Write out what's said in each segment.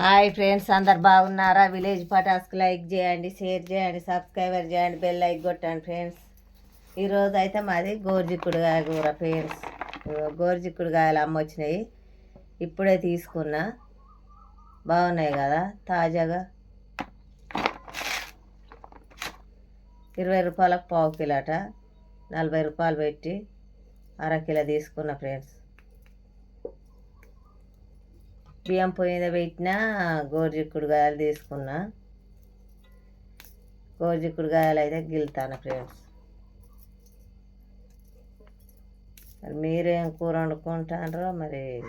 Hi friends అందరు బాగున్నారా? Village పటాస్కి లైక్ చేయండి షేర్ చేయండి సబ్స్క్రైబర్ చేయండి బెల్ లైక్ కొట్టండి ఫ్రెండ్స్. ఈరోజు అయితే మాది గోరుచిక్కుడుకాయ కూర ఫ్రెండ్స్. ఇగో అమ్మొచ్చినాయి. అమ్మ వచ్చినాయి ఇప్పుడే తీసుకున్నా. బాగున్నాయి కదా తాజాగా. ఇరవై రూపాయలకు పావు కిలోట నలభై రూపాయలు పెట్టి అర కిలో తీసుకున్నా ఫ్రెండ్స్. బియ్యం పొయ్యి మీద పెట్టిన గోరుచిక్కుడుకాయలు తీసుకున్నా. గోరుచిక్కుడుకాయలు అయితే గిలుతాను ఫ్రెండ్స్. మరి మీరేం కూర వండుకుంటారో మరి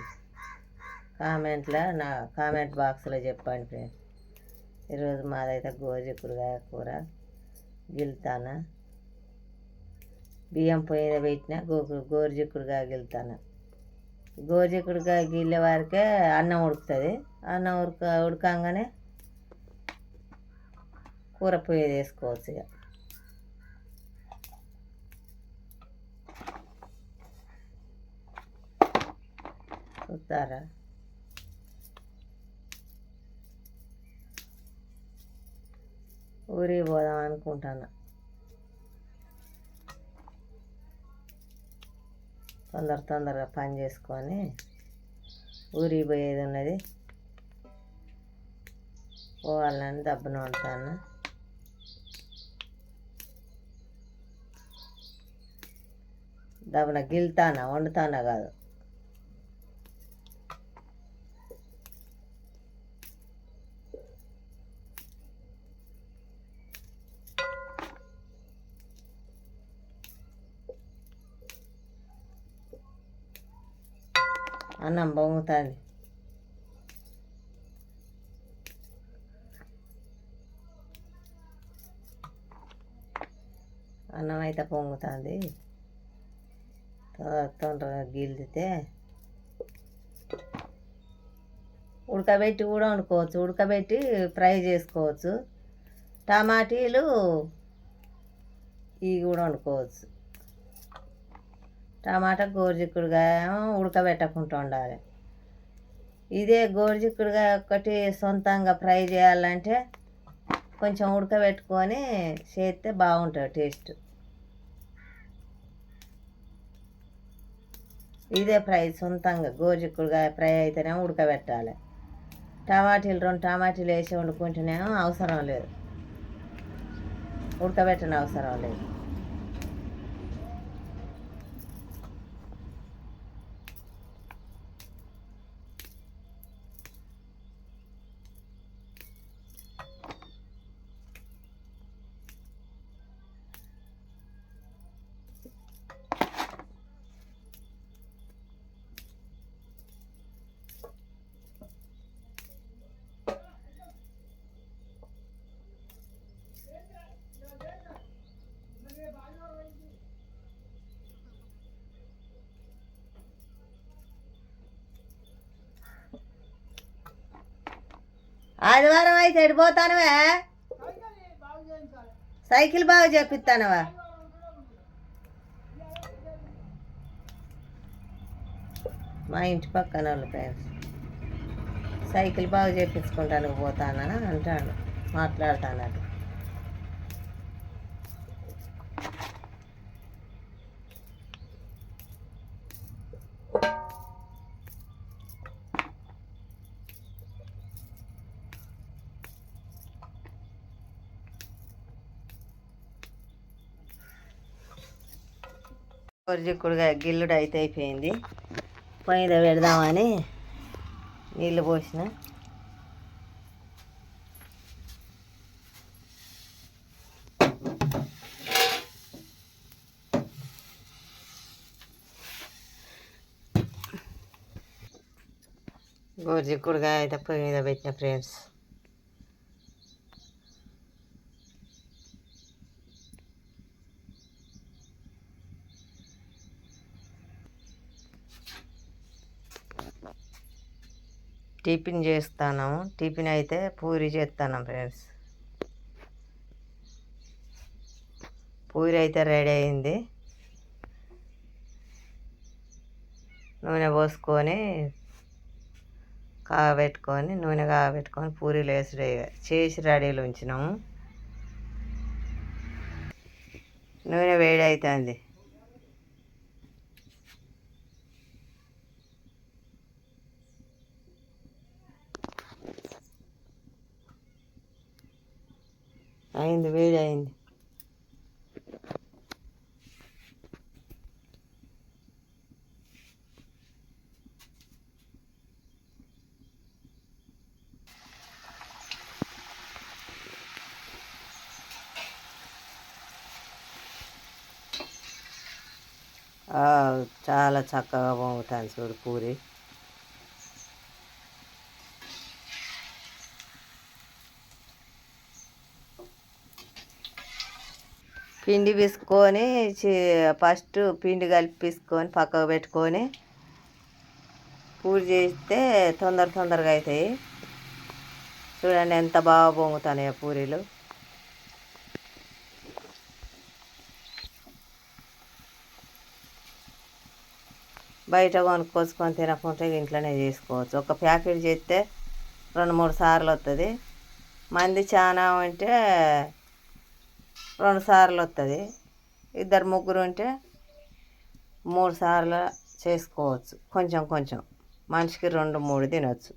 కామెంట్లో నా కామెంట్ బాక్స్లో చెప్పండి ఫ్రెండ్స్. ఈరోజు మాదైతే గోరుచిక్కుడుకాయ కూర గిల్తానా. బియ్యం పొయ్యి పెట్టిన గో గోరుచిక్కుడుకాయ గిల్తానా. గోరుచిక్కుడుకాయ గిల్లే వారికే అన్నం ఉడుకుతుంది. అన్నం ఉడక ఉడకంగానే కూర పొయ్యి వేసుకోవచ్చు ఇక చూస్తారా ఊరికి పోదాం అనుకుంటాను తొందర తొందరగా పని చేసుకొని ఊరికి పోయేది ఉన్నది. పోవాలని దబ్బన ఉంటాను దబ్బున గిల్తానా వండుతానా కాదు. అన్నం పొంగుతుంది అన్నం అయితే పొంగుతుంది తొందరగా గిల్దితే ఉడకబెట్టి కూడా వండుకోవచ్చు ఉడకబెట్టి ఫ్రై చేసుకోవచ్చు. టమాటీలు ఇవి కూడా వండుకోవచ్చు. టమాటా గోరుచిక్కుడుకాయ ఉడకబెట్టకుండా ఉండాలి ఇదే గోరుజిక్కుడుగా ఒకటి సొంతంగా ఫ్రై చేయాలంటే కొంచెం ఉడకబెట్టుకొని చేస్తే బాగుంటుంది టేస్ట్. ఇదే ఫ్రై సొంతంగా గోరుచిక్కుడుకాయ ఫ్రై అయితేనే ఉడకబెట్టాలి. టమాటీలు రెండు టమాటీలు వేసి వండుకుంటేనేమో అవసరం లేదు. ఉడకబెట్టని అవసరం లేదు. ఆదివారం అయితే ఎడిపోతానువే సైకిల్ బాగా చేపిస్తానవా? మా ఇంటి పక్కన వాళ్ళు పేరెంట్స్ సైకిల్ బాగా చేపించుకుంటాను పోతానని అంటాడు మాట్లాడతానట్టు. కొరిజిక్కుడుగా గిల్లుడు అయితే అయిపోయింది. పొయ్యిద పెడదామని నీళ్ళు పోసిన. గోరుచిక్కుడుగా అయితే పొయ్యి మీద పెట్టిన ఫ్రెండ్స్. టిఫిన్ చేస్తాను. టిఫిన్ అయితే పూరి చేస్తాను ఫ్రెండ్స్. పూరి అయితే రెడీ అయింది. నూనె పోసుకొని కాగబెట్టుకొని నూనె కాగబెట్టుకొని పూరీలు వేసి చేసి రెడీలు ఉంచినాము. నూనె వేడి అవుతుంది అయింది వేడి అయింది. చాలా చక్కగా పొంగుతుంది చూడు పూరి. పిండి పిసుకొని ఫస్ట్ పిండి కలిపిసుకొని పక్కకు పెట్టుకొని పూరి చేస్తే తొందర తొందరగా అవుతాయి చూడండి ఎంత బాగా పొంగుతున్నాయో పూరీలు. బయట కొనుక్కోసుకొని తినకుంటే ఇంట్లోనే చేసుకోవచ్చు. ఒక ప్యాకెట్ చేస్తే రెండు మూడు సార్లు వస్తుంది మంది చాలా ఉంటే రెండు సార్లు వస్తుంది ఇద్దరు ముగ్గురు ఉంటే మూడు సార్లు చేసుకోవచ్చు. కొంచెం కొంచెం. మనిషికి రెండు మూడు తినొచ్చు.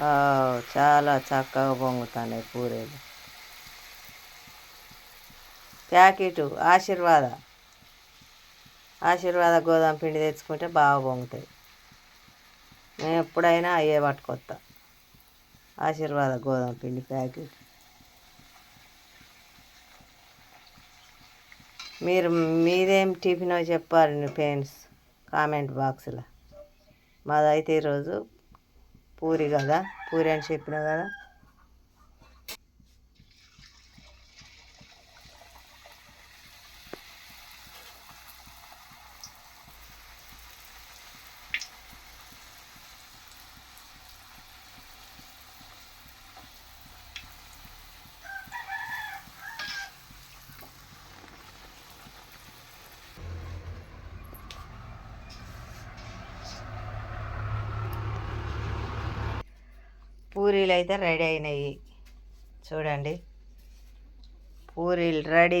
ఆ, చాలా చక్కగా పొంగుతున్నాయి పూరీలు. ప్యాకెటు ఆశీర్వాద. ఆశీర్వాద గోధుమ పిండి తెచ్చుకుంటే బాగా పొంగుతాయి. నేను ఎప్పుడైనా అయ్యే పట్టుకొస్తా. ఆశీర్వాద గోధుమ పిండి ప్యాకెట్. మీరు మీదేం టిఫినో చెప్పారు ఫ్రెండ్స్? కామెంట్ బాక్స్లో. మాదైతే ఈరోజు పూరి కదా? పూరి అని చెప్పిన కదా? పూరీలు అయితే రెడీ అయినాయి. చూడండి. పూరీలు రెడీ.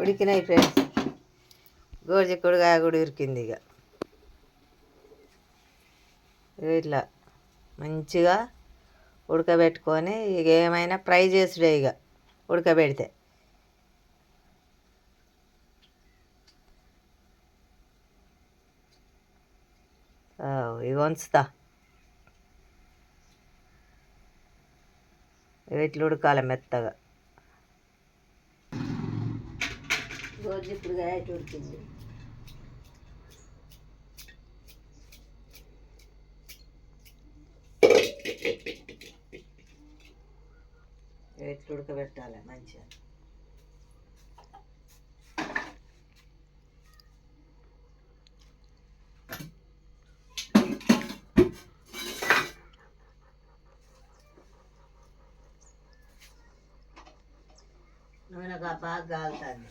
ఉడికినాయి ఫ్రెండ్స్. గోరుచిక్కుడుగా కూడా ఉరికింది ఇక. ఇట్లా మంచిగా ఉడకబెట్టుకొని ఇక ఏమైనా ఫ్రై చేసుడే ఇక. ఉడకబెడితే. ఆ, ఇక ఉంచుతా ఇట్లా ఉడకాలి మెత్తగా. గోరుచిక్కుడుగా ఇటు ఉడికింది. ఎట్లు ఉడకబెట్టాలి మంచిగా. నూనె బాగా కాలుతుంది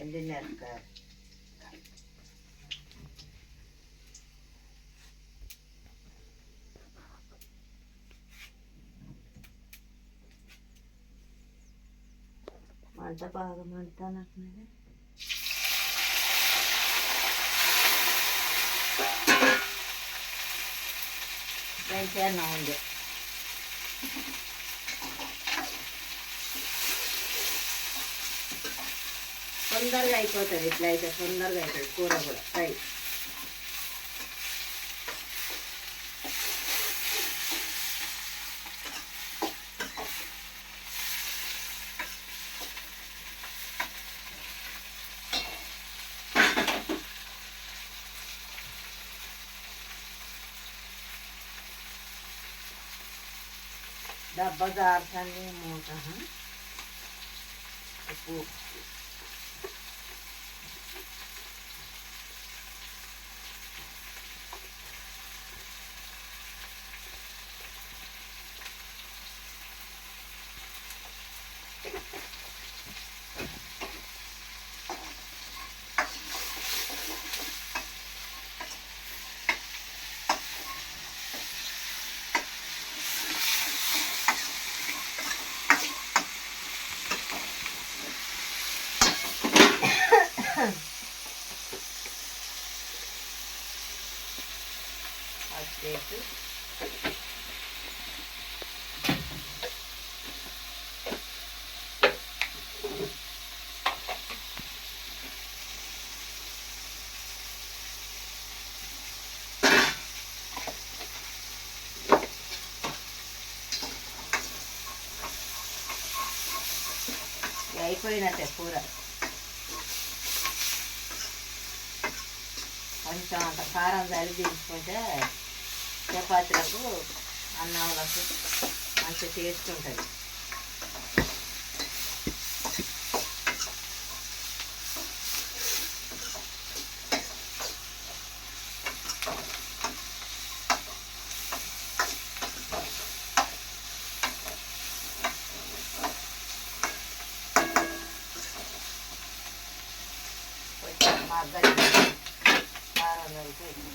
ఎండిమిరపకాయలు మంట బాగా మండుతానట్టున్నది మంచిగా ఉంది తొందరగా అయిపోతుంది ఇట్లా అయితే తొందరగా అవుతుంది కూర కూడా ఫ్రై డబ్బా జారుతుంది మూట ఉప్పు పసుపు ఇక అయిపోయినట్టే కూర కొంచెం అంత కారం చల్లి తీసుకుంటే చపాతీలకు అన్నంలకు మంచి టేస్ట్ ఉంటుంది. కొంచెం మగ్గని కారం కలిపి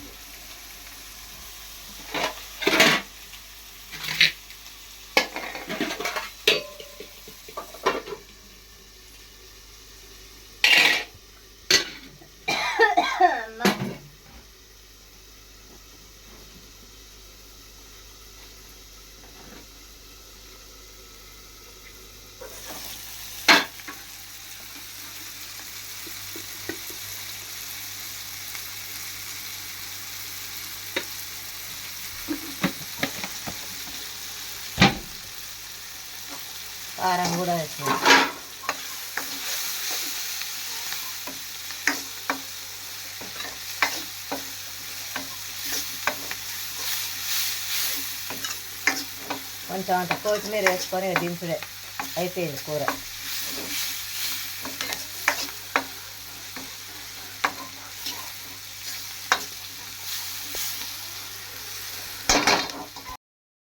కారం కూడా వేసినాం కొంచెం అంత కొత్తిమీర వేసుకొని దించుడే అయిపోయింది కూర.